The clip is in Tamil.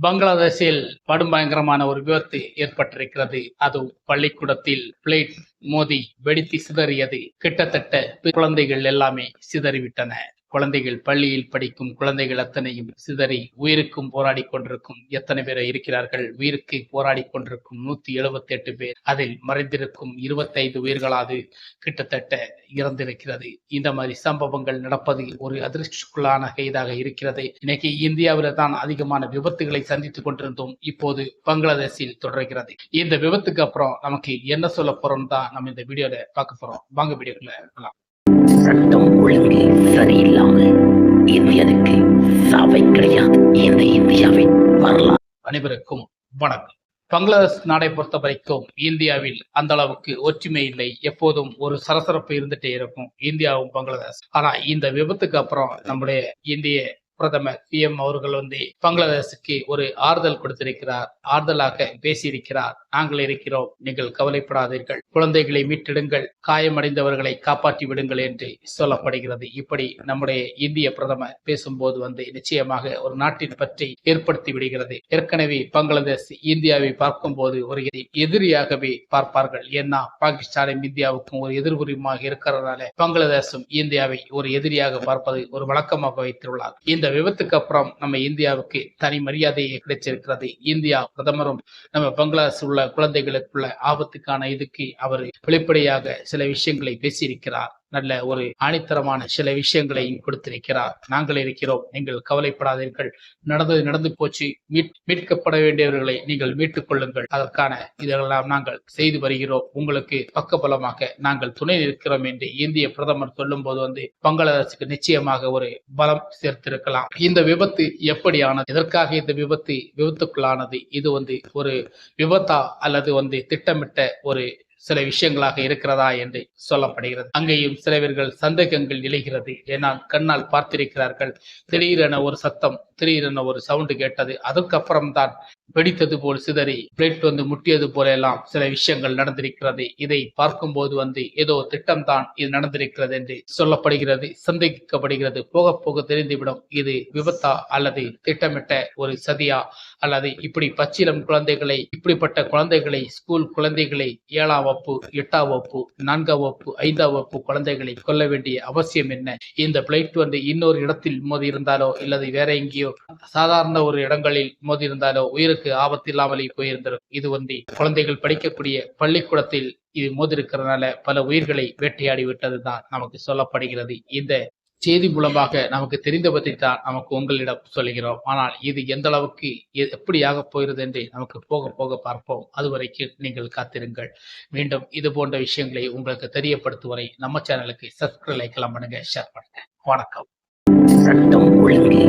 பங்களாதேஷில் படுபயங்கரமான ஒரு விபத்து ஏற்பட்டிருக்கிறது. அது பள்ளிக்கூடத்தில் பிளேட் மோதி வெடித்து சிதறியது. கிட்டத்தட்ட குழந்தைகள் எல்லாமே சிதறிவிட்டன. குழந்தைகள் பள்ளியில் படிக்கும் குழந்தைகள் அத்தனையும் சிதறி உயிருக்கும் போராடி கொண்டிருக்கும் எத்தனை பேர் இருக்கிறார்கள்? உயிருக்கு போராடி கொண்டிருக்கும் நூத்தி எழுபத்தி எட்டு பேர். அதில் மறைந்திருக்கும் இருபத்தைந்து உயிர்களாது கிட்டத்தட்ட இறந்திருக்கிறது. இந்த மாதிரி சம்பவங்கள் நடப்பது ஒரு அதிர்ஷ்டக்குள்ளான கைதாக இருக்கிறது. இன்னைக்கு இந்தியாவில தான் அதிகமான விபத்துகளை சந்தித்துக் கொண்டிருந்தோம். இப்போது பங்களாதேஷில் தொடர்கிறது. இந்த விபத்துக்கு அப்புறம் நமக்கு என்ன சொல்ல போறோம் தான் நம்ம இந்த வீடியோல பார்க்க போறோம். வாங்க வீடியோக்குள்ள சட்டம் ஒழுங்கு சரியில்லாமல் இந்தியனுக்கு சாவை கிடையாது. இந்த இந்தியாவின் வரலாறு. அனைவருக்கும் வணக்கம். பங்களாதேஷ் நாடை பொறுத்த வரைக்கும் இந்தியாவில் அந்த அளவுக்கு ஒற்றுமை இல்லை. எப்போதும் ஒரு சரசரப்பு இருந்துட்டே இருக்கும். இந்தியாவும் பங்களாதேஷ். ஆனா இந்த விபத்துக்கு அப்புறம் நம்முடைய இந்திய பிரதமர் பிஎம் அவர்கள் வந்து பங்களாதேஷுக்கு ஒரு ஆறுதல் கொடுத்திருக்கிறார். ஆறுதலாக பேசியிருக்கிறார். நாங்கள் இருக்கிறோம். நீங்கள் கவலைப்படாதீர்கள். குழந்தைகளை மீட்டெடுங்கள். காயமடைந்தவர்களை காப்பாற்றி விடுங்கள் என்று சொல்லப்படுகிறது. இப்படி நம்முடைய இந்திய பிரதமர் பேசும்போது வந்து நிச்சயமாக ஒரு நாட்டின் பற்றி ஏற்படுத்தி விடுகிறது. ஏற்கனவே பங்களாதேஷ் இந்தியாவை பார்க்கும்போது ஒரு எதிரியாகவே பார்ப்பார்கள். ஏன்னா பாகிஸ்தானும் இந்தியாவுக்கும் ஒரு எதிர்புரியுமாக இருக்கிறதுனால பங்களாதேஷும் இந்தியாவை ஒரு எதிரியாக பார்ப்பது ஒரு வழக்கமாக வைத்துள்ளார். இந்த விபத்துக்கு அப்புறம் நம்ம இந்தியாவுக்கு தனி மரியாதையை கிடைச்சிருக்கிறது. இந்தியா பிரதமரும் நம்ம பங்களாதேஷ் உள்ள குழந்தைகளுக்குள்ள ஆபத்துக்கான இதுக்கு அவர் வெளிப்படையாக சில விஷயங்களை பேசியிருக்கிறார். நல்ல ஒரு ஆணித்தரமான சில விஷயங்களையும் கொடுத்திருக்கிறார். நாங்கள் இருக்கிறோம். நீங்கள் கவலைப்படாதீர்கள். நடந்தது நடந்து போச்சு. மீட் மீட்கப்பட வேண்டியவர்களை நீங்கள் மீட்டுக் கொள்ளுங்கள். அதற்கான இதெல்லாம் நாங்கள் செய்து வருகிறோம். உங்களுக்கு பக்கபலமாக நாங்கள் துணை நிற்கிறோம் என்று இந்திய பிரதமர் சொல்லும் போது வந்து பங்களாதேசுக்கு நிச்சயமாக ஒரு பலம் சேர்த்திருக்கலாம். இந்த விபத்து எப்படியானது? எதற்காக இந்த விபத்து விபத்துக்குள்ளானது? இது வந்து ஒரு விபத்தா அல்லது வந்து திட்டமிட்ட ஒரு சில விஷயங்களாக இருக்கிறதா என்று சொல்லப்படுகிறது. அங்கேயும் சிலவர்கள் சந்தேகங்கள் நிலைகிறது ஏனால் கண்ணால் பார்த்திருக்கிறார்கள். திடீரென ஒரு சத்தம் திடீரென ஒரு சவுண்டு கேட்டது. அதுக்கப்புறம்தான் வெடித்தது போல் சிதறி பிளேட் வந்து முட்டியது போல எல்லாம் சில விஷயங்கள் நடந்திருக்கிறது. இதை பார்க்கும்போது வந்து ஏதோ திட்டம் தான் இது நடந்திருக்கிறது என்று சொல்லப்படுகிறது சந்தேகிக்கப்படுகிறது. போக போக தெரிந்துவிடும். இது விபத்தா அல்லது திட்டமிட்ட ஒரு சதியா? அல்லது இப்படி பச்சிலம் குழந்தைகளை இப்படிப்பட்ட குழந்தைகளை ஸ்கூல் குழந்தைகளை ஏழாம் வகுப்பு எட்டாம் வகுப்பு நான்காம் வகுப்பு ஐந்தாம் வகுப்பு குழந்தைகளை கொல்ல வேண்டிய அவசியம் என்ன? இந்த பிளைட் வந்து இன்னொரு இடத்தில் மோதி இருந்தாலோ இல்லது வேற எங்கேயோ சாதாரண ஒரு இடங்களில் மோதி இருந்தாலோ உயிருக்கு ஆபத்து இல்லாமலே போயிருந்திருக்கும். இது வந்து குழந்தைகள் படிக்கக்கூடிய பள்ளிக்கூடத்தில் இது மோதிருக்கிறதுனால பல உயிர்களை வேட்டையாடி விட்டதுதான் நமக்கு சொல்லப்படுகிறது. இந்த செய்தி மூலமாக நமக்கு தெரிந்த பற்றி தான் நமக்கு உங்களிடம் சொல்லுகிறோம். ஆனால் இது எந்த அளவுக்கு எப்படியாக போகிறது என்று நமக்கு போக போக பார்ப்போம். அதுவரைக்கு நீங்கள் காத்திருங்கள். மீண்டும் இது போன்ற விஷயங்களை உங்களுக்கு தெரியப்படுத்தும் வரை நம்ம சேனலுக்கு சப்ஸ்கிரைப் லைக் பண்ணுங்க ஷேர் பண்ணுங்க. வணக்கம். சட்டம் ஒழுங்கு